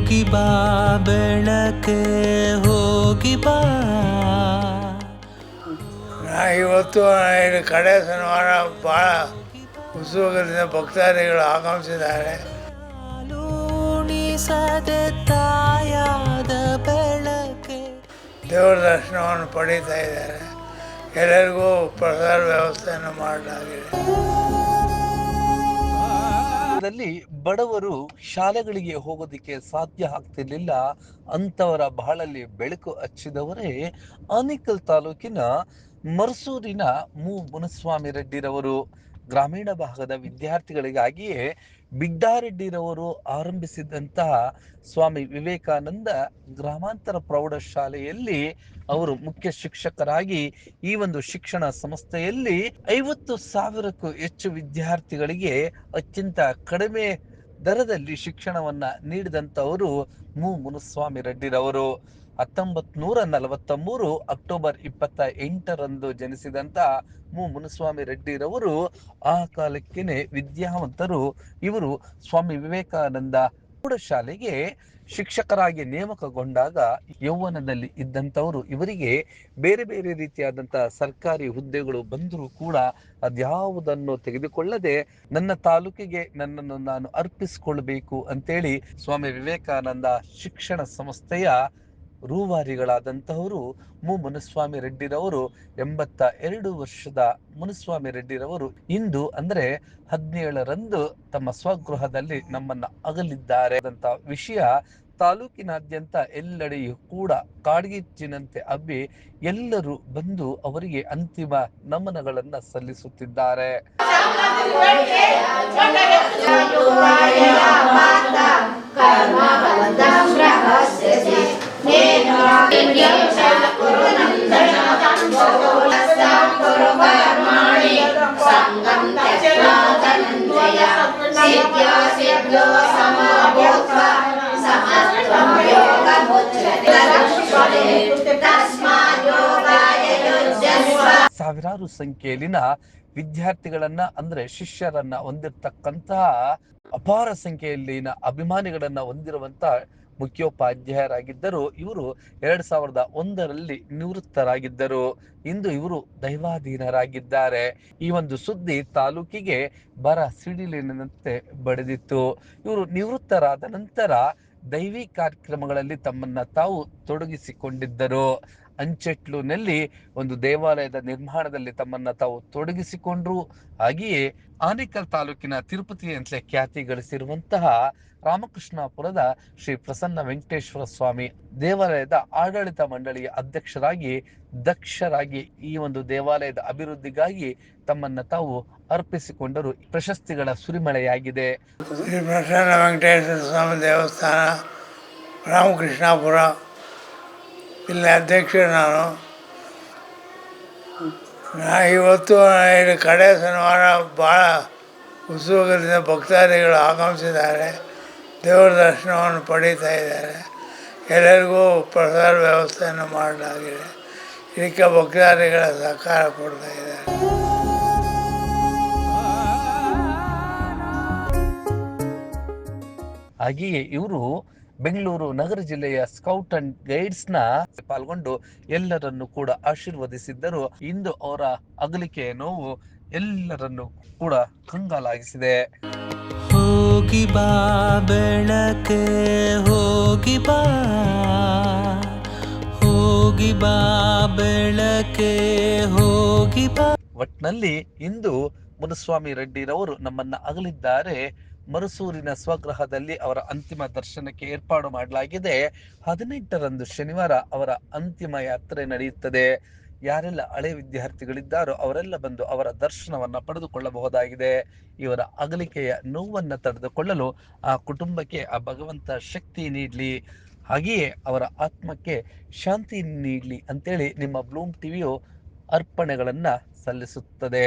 ಹೋಗಿ ಬಾ ಬೆಳಕೆ ಹೋಗಿ ಬಾ. ನಾ ಇವತ್ತು ಕಡೆ ಶನಿವಾರ ಭಾಳ ಉತ್ಸುಕದಿಂದ ಭಕ್ತಾದಿಗಳು ಆಗಮಿಸಿದ್ದಾರೆ. ದೇವರ ದರ್ಶನವನ್ನು ಪಡೀತಾ ಇದ್ದಾರೆ. ಎಲ್ಲರಿಗೂ ಪ್ರಸಾದ ವ್ಯವಸ್ಥೆಯನ್ನು ಮಾಡಲಾಗಿದೆ. ದಲ್ಲಿ ಬಡವರು ಶಾಲೆಗಳಿಗೆ ಹೋಗೋದಿಕ್ಕೆ ಸಾಧ್ಯ ಆಗ್ತಿರ್ಲಿಲ್ಲ. ಅಂತವರ ಬಹಳಲ್ಲಿ ಬೆಳಕು ಹಚ್ಚಿದವರೇ ಆನೇಕಲ್ ತಾಲೂಕಿನ ಮರ್ಸೂರಿನ ಮು. ಮುನಸ್ವಾಮಿ ರೆಡ್ಡಿರವರು. ಗ್ರಾಮೀಣ ಭಾಗದ ವಿದ್ಯಾರ್ಥಿಗಳಿಗಾಗಿಯೇ ಬಿಡ್ಡಾರೆಡ್ಡಿರವರು ಆರಂಭಿಸಿದಂತಹ ಸ್ವಾಮಿ ವಿವೇಕಾನಂದ ಗ್ರಾಮಾಂತರ ಪ್ರೌಢಶಾಲೆಯಲ್ಲಿ ಅವರು ಮುಖ್ಯ ಶಿಕ್ಷಕರಾಗಿ ಈ ಒಂದು ಶಿಕ್ಷಣ ಸಂಸ್ಥೆಯಲ್ಲಿ ಐವತ್ತು ಸಾವಿರಕ್ಕೂ ಹೆಚ್ಚು ವಿದ್ಯಾರ್ಥಿಗಳಿಗೆ ಅತ್ಯಂತ ಕಡಿಮೆ ದರದಲ್ಲಿ ಶಿಕ್ಷಣವನ್ನ ನೀಡಿದಂತವರು ಮು. ಮುನುಸ್ವಾಮಿ ರೆಡ್ಡಿರವರು. ಹತ್ತೊಂಬತ್ ನೂರ ನಲವತ್ತ ಮೂರು ಅಕ್ಟೋಬರ್ ಇಪ್ಪತ್ತ ಎಂಟರಂದು ಜನಿಸಿದಂತ ಮು. ಮುನುಸ್ವಾಮಿ ರೆಡ್ಡಿರವರು ಆ ಕಾಲಕ್ಕೇನೆ ವಿದ್ಯಾವಂತರು. ಇವರು ಸ್ವಾಮಿ ವಿವೇಕಾನಂದ ಪ್ರೌಢಶಾಲೆಗೆ ಶಿಕ್ಷಕರಾಗಿ ನೇಮಕಗೊಂಡಾಗ ಯೌವನದಲ್ಲಿ ಇದ್ದಂಥವರು. ಇವರಿಗೆ ಬೇರೆ ಬೇರೆ ರೀತಿಯಾದಂತಹ ಸರ್ಕಾರಿ ಹುದ್ದೆಗಳು ಬಂದರೂ ಕೂಡ ಅದ್ಯಾವುದನ್ನು ತೆಗೆದುಕೊಳ್ಳದೆ ನನ್ನ ತಾಲೂಕಿಗೆ ನನ್ನನ್ನು ನಾನು ಅರ್ಪಿಸಿಕೊಳ್ಬೇಕು ಅಂತೇಳಿ ಸ್ವಾಮಿ ವಿವೇಕಾನಂದ ಶಿಕ್ಷಣ ಸಂಸ್ಥೆಯ ರೂವಾರಿಗಳಾದಂತಹವರು ಮು. ಮುನುಸ್ವಾಮಿ ರೆಡ್ಡಿರವರು, ಎಂಬತ್ತ ಎರಡು ವರ್ಷದ ಮುನುಸ್ವಾಮಿ ರೆಡ್ಡಿರವರು ಇಂದು ಅಂದ್ರೆ ಹದಿನೇಳರಂದು ತಮ್ಮ ಸ್ವಗೃಹದಲ್ಲಿ ನಮ್ಮನ್ನ ಅಗಲಿದ್ದಾರೆ ಅಂತ ವಿಷಯ ತಾಲೂಕಿನಾದ್ಯಂತ ಎಲ್ಲೆಡೆಯೂ ಕೂಡ ಕಾಡ್ಗಿಚ್ಚಿನಂತೆ ಅಬ್ಬಿ ಎಲ್ಲರೂ ಬಂದು ಅವರಿಗೆ ಅಂತಿಮ ನಮನಗಳನ್ನ ಸಲ್ಲಿಸುತ್ತಿದ್ದಾರೆ. ಸಾವಿರಾರು ಸಂಖ್ಯೆಯಲ್ಲಿನ ವಿದ್ಯಾರ್ಥಿಗಳನ್ನ, ಅಂದ್ರೆ ಶಿಷ್ಯರನ್ನ ಹೊಂದಿರತಕ್ಕಂತಹ ಅಪಾರ ಸಂಖ್ಯೆಯಲ್ಲಿನ ಅಭಿಮಾನಿಗಳನ್ನ ಹೊಂದಿರುವಂತಹ ಮುಖ್ಯೋಪಾಧ್ಯಾಯರಾಗಿದ್ದರು. ಇವರು ಎರಡ್ ಸಾವಿರದ ಒಂದರಲ್ಲಿ ನಿವೃತ್ತರಾಗಿದ್ದರು. ಇಂದು ಇವರು ದೈವಾಧೀನರಾಗಿದ್ದಾರೆ. ಈ ಒಂದು ಸುದ್ದಿ ತಾಲೂಕಿಗೆ ಬರ ಸಿಡಿಲಿನಂತೆ ಬಡಿದಿತ್ತು. ಇವರು ನಿವೃತ್ತರಾದ ನಂತರ ದೈವಿ ಕಾರ್ಯಕ್ರಮಗಳಲ್ಲಿ ತಮ್ಮನ್ನ ತಾವು ತೊಡಗಿಸಿಕೊಂಡಿದ್ದರು. ಅಂಚೆಟ್ಲುನಲ್ಲಿ ಒಂದು ದೇವಾಲಯದ ನಿರ್ಮಾಣದಲ್ಲಿ ತಮ್ಮನ್ನ ತಾವು ತೊಡಗಿಸಿಕೊಂಡ್ರು. ಹಾಗೆಯೇ ಆನೇಕಲ್ ತಾಲೂಕಿನ ತಿರುಪತಿ ಅಂತಲೇ ಖ್ಯಾತಿ ಗಳಿಸಿರುವಂತಹ ರಾಮಕೃಷ್ಣಾಪುರದ ಶ್ರೀ ಪ್ರಸನ್ನ ವೆಂಕಟೇಶ್ವರ ಸ್ವಾಮಿ ದೇವಾಲಯದ ಆಡಳಿತ ಮಂಡಳಿಯ ಅಧ್ಯಕ್ಷರಾಗಿ, ದಕ್ಷರಾಗಿ ಈ ಒಂದು ದೇವಾಲಯದ ಅಭಿವೃದ್ಧಿಗಾಗಿ ತಮ್ಮನ್ನ ತಾವು ಅರ್ಪಿಸಿಕೊಂಡರು. ಪ್ರಶಸ್ತಿಗಳ ಸುರಿಮಳೆಯಾಗಿದೆ. ಶ್ರೀ ಪ್ರಸನ್ನ ವೆಂಕಟೇಶ್ವರ ಸ್ವಾಮಿ ದೇವಸ್ಥಾನ, ರಾಮಕೃಷ್ಣಾಪುರ. ಇಲ್ಲಿ ಅಧ್ಯಕ್ಷ ನಾನು. ನಾ ಇವತ್ತು ಇಲ್ಲಿ ಕಡೆ ಶನಿವಾರ ಭಾಳ ಉತ್ಸುಕದಿಂದ ಭಕ್ತಾದಿಗಳು ಆಗಮಿಸಿದ್ದಾರೆ. ದೇವರ ದರ್ಶನವನ್ನು ಪಡೀತಾ ಇದ್ದಾರೆ. ಎಲ್ಲರಿಗೂ ಪ್ರಸಾದ ವ್ಯವಸ್ಥೆಯನ್ನು ಮಾಡಲಾಗಿದೆ. ಇದಕ್ಕೆ ಭಕ್ತಾದಿಗಳ ಸಹಕಾರ ಕೊಡ್ತಾ ಇದ್ದಾರೆ. ಹಾಗೆಯೇ ಇವರು ಬೆಂಗಳೂರು ನಗರ ಜಿಲ್ಲೆಯ ಸ್ಕೌಟ್ ಅಂಡ್ ಗೈಡ್ಸ್ನ ಪಾಲ್ಗೊಂಡು ಎಲ್ಲರನ್ನು ಕೂಡ ಆಶೀರ್ವದಿಸಿದ್ದರು. ಇಂದು ಅವರ ಅಗಲಿಕೆಯ ನೋವು ಎಲ್ಲರನ್ನು ಕೂಡ ಕಂಗಾಲಾಗಿಸಿದೆ. ಹೋಗಿ ಬಾ ಬೆಳಕೆ ಹೋಗಿ ಬಾ. ಹೋಗಿ ಬಾ ಬೆಳಕೆ ಹೋಗಿ ಬಾ. ಒಟ್ನಲ್ಲಿ ಇಂದು ಮುನುಸ್ವಾಮಿ ರೆಡ್ಡಿರವರು ನಮ್ಮನ್ನ ಅಗಲಿದ್ದಾರೆ. ಮರುಸೂರಿನ ಸ್ವಗೃಹದಲ್ಲಿ ಅವರ ಅಂತಿಮ ದರ್ಶನಕ್ಕೆ ಏರ್ಪಾಡು ಮಾಡಲಾಗಿದೆ. ಹದಿನೆಂಟರಂದು ಶನಿವಾರ ಅವರ ಅಂತಿಮ ಯಾತ್ರೆ ನಡೆಯುತ್ತದೆ. ಯಾರೆಲ್ಲ ಹಳೆ ವಿದ್ಯಾರ್ಥಿಗಳಿದ್ದಾರೋ ಅವರೆಲ್ಲ ಬಂದು ಅವರ ದರ್ಶನವನ್ನ ಪಡೆದುಕೊಳ್ಳಬಹುದಾಗಿದೆ. ಇವರ ಅಗಲಿಕೆಯ ನೋವನ್ನು ತಡೆದುಕೊಳ್ಳಲು ಆ ಕುಟುಂಬಕ್ಕೆ ಆ ಭಗವಂತ ಶಕ್ತಿ ನೀಡಲಿ. ಹಾಗೆಯೇ ಅವರ ಆತ್ಮಕ್ಕೆ ಶಾಂತಿ ನೀಡಲಿ ಅಂತೇಳಿ ನಿಮ್ಮ ಬ್ಲೂಮ್ ಟಿವಿಯು ಅರ್ಪಣೆಗಳನ್ನ ಸಲ್ಲಿಸುತ್ತದೆ.